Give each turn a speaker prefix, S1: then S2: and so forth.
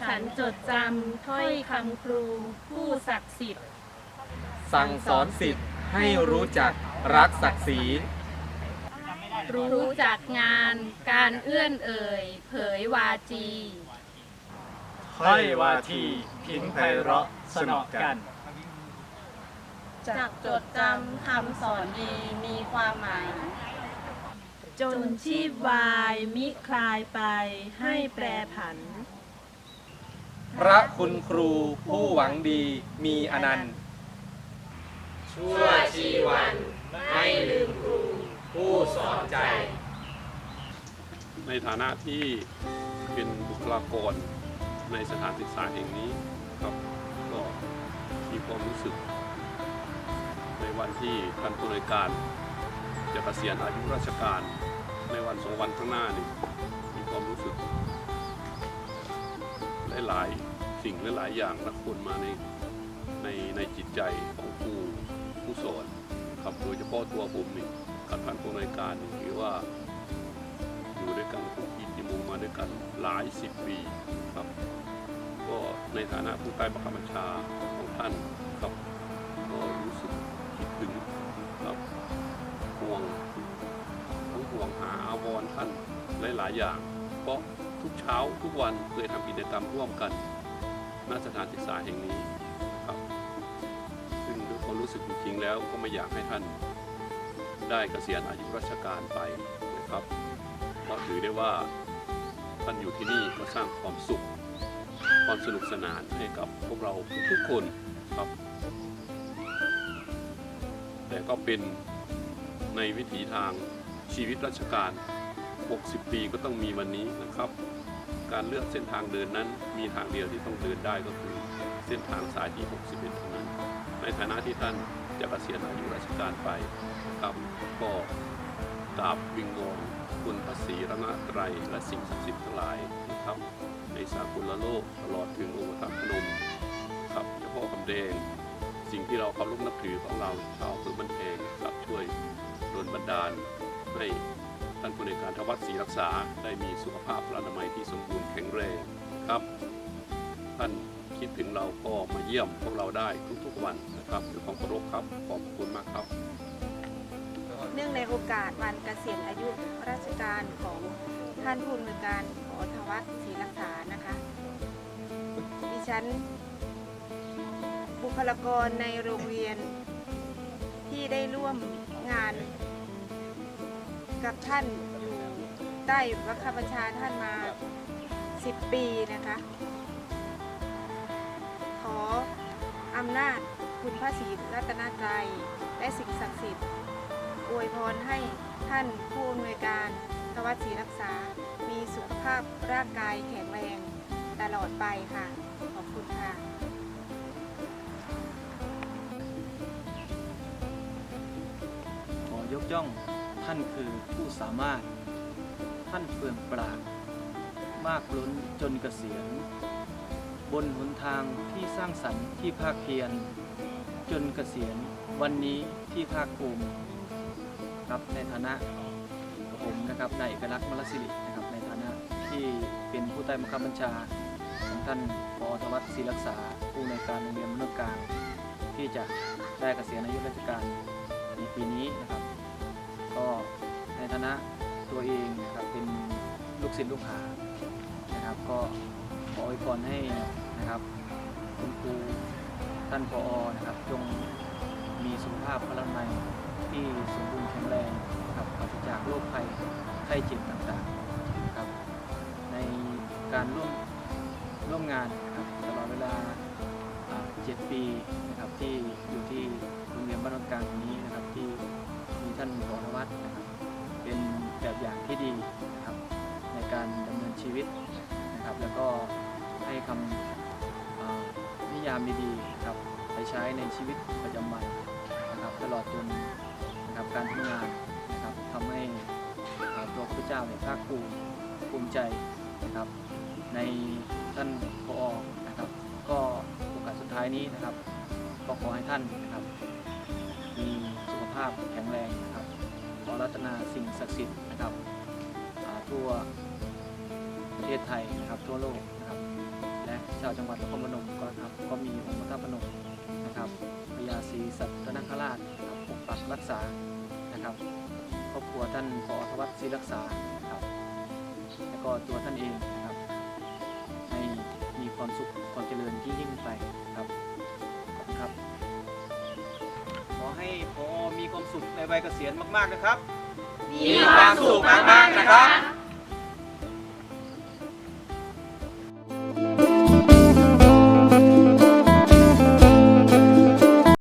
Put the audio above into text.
S1: ฉันจดจำถ้อยคำครู ผู้ศักดิ์สิทธิ์
S2: สั่งสอนสิทธิ์ให้รู้จักรักศักดิ์ศรี
S1: รู้จักงานการเอื้อนเอ่ย เผยวาจี
S3: ถ้อยวาทีพินไพเราะสนอกัน
S1: จักจดจำคำสอนดีมีความหมาย
S4: จนชีพวายมิคลายไปให้แปรผัน
S2: พระคุณครูผู้หวังดีมีอนันต์
S5: ชั่วชีวันไม่ลืมครูผู้สอนใจ
S6: ในฐานะที่เป็นบุคลากรในสถานศึกษาแห่งนี้ครับก็มีความรู้สึก ในวันที่ท่านผู้อำนวยการ จะเกษียณอายุราชการ ในวันสองวันข้างหน้านี่มีความรู้สึก หลายๆสิ่งหลายๆอย่างละคนมาในในในจิตใจของครูผู้สอนครับโดยเฉพาะตัวผมนี่กับท่านผู้อำนการนี่ถือว่าอยู่ด้วยกันทุกทีที่มุงมาด้วยกันหลายสิบปีครับ ก็ในฐานะผู้ใต้บังคับบัญชาของท่านครับก็รู้สึกคิดถึงครับห่วงทั้งห่วงหาอาวรท่านหลายๆอย่างเพราะ ทุกเช้าทุกวันเคยทำกิจกรรมร่วมกันณสถานศึกษาแห่งนี้ครับ ซึ่งด้วยความรู้สึกจริงๆแล้วก็ไม่อยากให้ท่านได้เกษียณอายุราชการไปนะครับ เพราะถือได้ว่าท่านอยู่ที่นี่ก็สร้างความสุข ความสนุกสนานให้กับพวกเราทุกๆคนครับ แต่ก็เป็นในวิถีทางชีวิตราชการ 60 ปีก็ต้องมีวันนี้นะครับ การเลือกเส้นทางเดินนั้น มีทางเดียวที่ต้องเดินได้ก็คือเส้นทางสายที่ 61เท่านั้น ในฐานะที่ท่านจะเกษียณอายุราชการไปนะครับก็กราบวิงวอนคุณพระศรีรัตนตรัยและสิ่งศักดิ์สิทธิ์ทั้งหลายนะครับ ในสากลโลกตลอดถึงองค์พระพนมครับเจ้าพ่อคำแดงสิ่งที่เราเคารพนับถือของเราชาวอำเภอบันเพงครับช่วยดลบันดาลให้ ท่านผู้ในวยการทวัดศรีรักษา ได้มีสุขภาพพลานามัยที่สมบูรณ์แข็งแรงครับ ท่านคิดถึงเราก็มาเยี่ยมพวกเราได้ทุกๆวันนะครับด้วยความเคารพครับขอบคุณมากครับ
S7: เนื่องในโอกาสวันเกษียณอายุราชการของท่านผู้อำนวยการขอทวัฒน์ศรีรักษานะคะดิฉันบุคลากรในโรงเรียนที่ได้ร่วมงาน กับท่านอยู่ใต้วัคบัญชาท่านมา 10 ปีนะคะ ขออำนาจคุณพระศรีรัตนตรัยและสิ่งศักดิ์สิทธิ์อวยพรให้ท่านผู้อำนวยการทวัดศรีรักษา มีสุขภาพร่างกายแข็งแรงตลอดไปค่ะ ขอบคุณค่ะ
S8: ขอยกย่อง ท่านคือผู้สามารถ ท่านเปลืองปราดมากล้นจนเกษียณ บนหนทางที่สร้างสรรค์ที่ภาคเพียร จนเกษียณวันนี้ที่ภาคภูมิครับในฐานะผมนะครับนายเอกลักษณ์มลสิรินะครับในฐานะที่เป็นผู้ใต้บังคับบัญชาของท่านปอธวัฒน์ศรีรักษา ผู้ในการโรงเรียนมนุษย์กางที่จะได้เกษียณอายุราชการในปีนี้นะครับ ก็ในฐานะตัวเองนะครับเป็นลูกศิษย์ลูกหานะครับ ก็ขออวยพรให้นะครับคุณครูท่านพออนะครับจงมีสุขภาพพลามัยที่สมบูรณ์แข็งแรงนะครับปราศจากโรคภัยไข้เจ็บต่างๆนะครับ ในการร่วมร่วมงานนะครับตลอดเวลาอ่าเจ็ดปีนะครับที่อยู่ที่โรงเรียนบ้านนนกลางนี้ แบบอย่างที่ดีนะครับในการดำเนินชีวิตนะครับ แล้วก็ให้คำนิยามดีๆนะครับไปใช้ในชีวิตประจำวันนะครับ ตลอดจนนะครับการทำงานนะครับทำให้ตัวข้าพเจ้าเนี่ยภาคภูมิภูมิใจนะครับ ในท่านพอนะครับ ก็โอกาสสุดท้ายนี้นะครับ ก็ขอให้ท่านนะครับ มีสุขภาพแข็งแรงนะครับ ขอรัตนาสิ่งศักดิ์สิทธิ์นะครับทั่วประเทศไทยนะครับทั่วโลกนะครับ และชาวจังหวัดนครพนมก็ครับก็มีองค์พระธาตุพนมนะครับพญาศรีสัตนคราชนะครับปกปักรักษานะครับครอบครัวท่านพอธวัฒน์ศรีรักษาครับแล้วก็ตัวท่านเองนะครับให้มีความสุขความเจริญที่ยิ่งไปครับขอบคุณครับ ขอให้พอมีความสุขในวัยเกษียณมาก ๆ นะครับ
S2: มีความสุขมากๆนะครับ